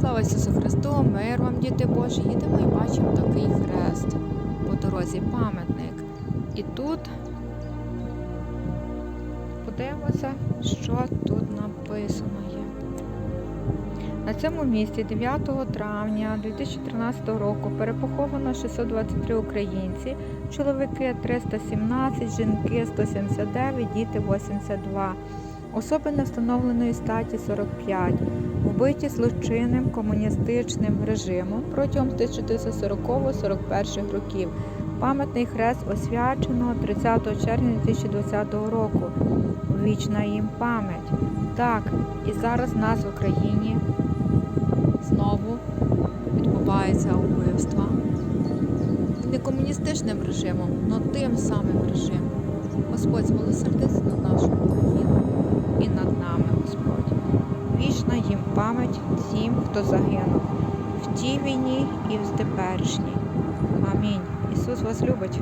Слава Ісусу Христу, мир вам, діти Божі, їдемо і бачимо такий хрест по дорозі, пам'ятник. І тут подивимося, що тут написано є. На цьому місці 9 травня 2013 року перепоховано 623 українці, чоловіки 317, жінки 179, діти 82. Особи невстановленої статі 45, вбиті злочинним комуністичним режимом протягом 1940-41 років. Пам'ятний хрест освячено 30 червня 2020 року. Вічна їм пам'ять. Так, і зараз нас в Україні знову відбувається вбивства. Не комуністичним режимом, але тим самим режимом. Господь змилосердиться над нашу Україну і над нами, Господь. Вічна їм пам'ять всім, хто загинув в тій війні і в теперішній. Амінь. Ісус вас любить.